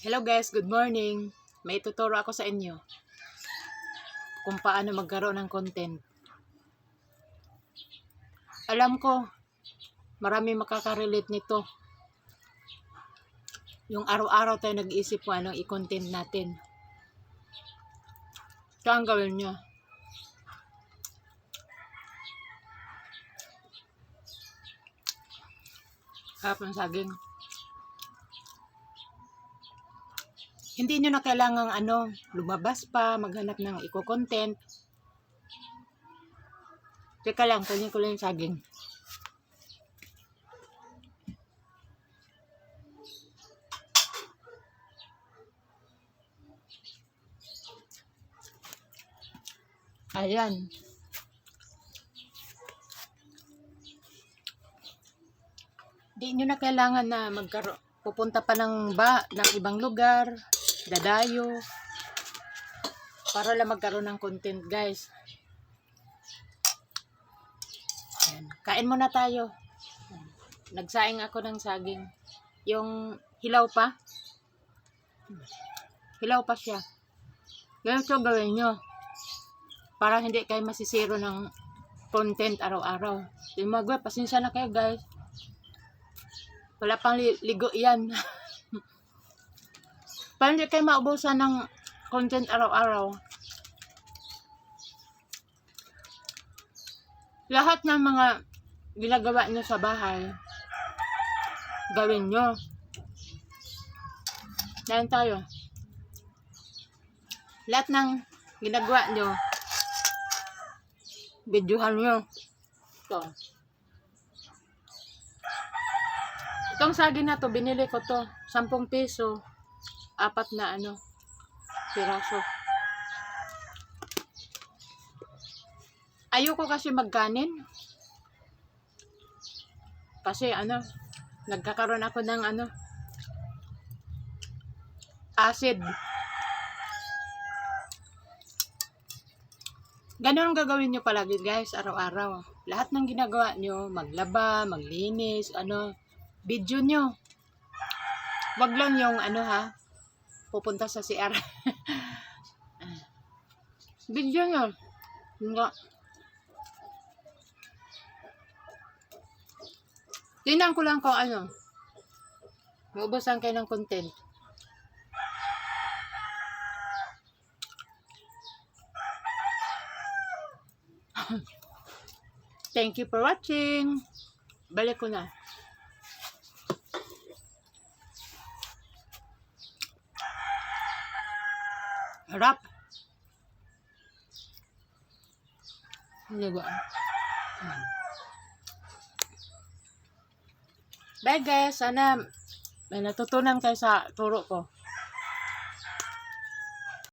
Hello guys, good morning. May tuturo ako sa inyo kung paano magkaroon ng content. Alam ko, marami makakarelate nito. Yung araw-araw tayo nag-iisip kung anong i-content natin. Ito ang gawin nyo. Harap ng saging. Hindi nyo na kailangang ano, lumabas pa, maghanap ng eco-content. Teka lang, kunin ko lang yung saging. Ayan. Di nyo na kailangan na magkaroon, pupunta pa ng ba, ng ibang lugar, dadayo, para lang magkaroon ng content guys. Ayan. Kain muna tayo. Nagsaing ako ng saging. Yung hilaw pa. Hilaw pa siya. Ganito gawin nyo. Para hindi kayo masisiro ng content araw-araw. Yung mga pasensya na kayo guys. Wala pang li- ligo yan. Para hindi kayo maubusan ng content araw-araw. Lahat ng mga ginagawa nyo sa bahay, gawin nyo. Yan tayo. Lahat ng ginagawa nyo, videohan nyo. Ito. Itong saging na to, binili ko to. 10 piso. Apat na ano, piraso. Ayoko kasi magkanin. Kasi ano, nagkakaroon ako ng ano, acid. Ganon ang gagawin nyo palagi guys, araw-araw. Lahat ng ginagawa nyo, maglaba, maglinis, ano, video nyo. Wag lang yung ano ha, pupunta sa CR. video nyo. Nga. Tingnan ko lang kung ano. Maubusan kayo ng content. Thank you for watching. Balik ko na. Harap. Hindi ba? Bye guys. Sana may natutunan kayo sa turo ko.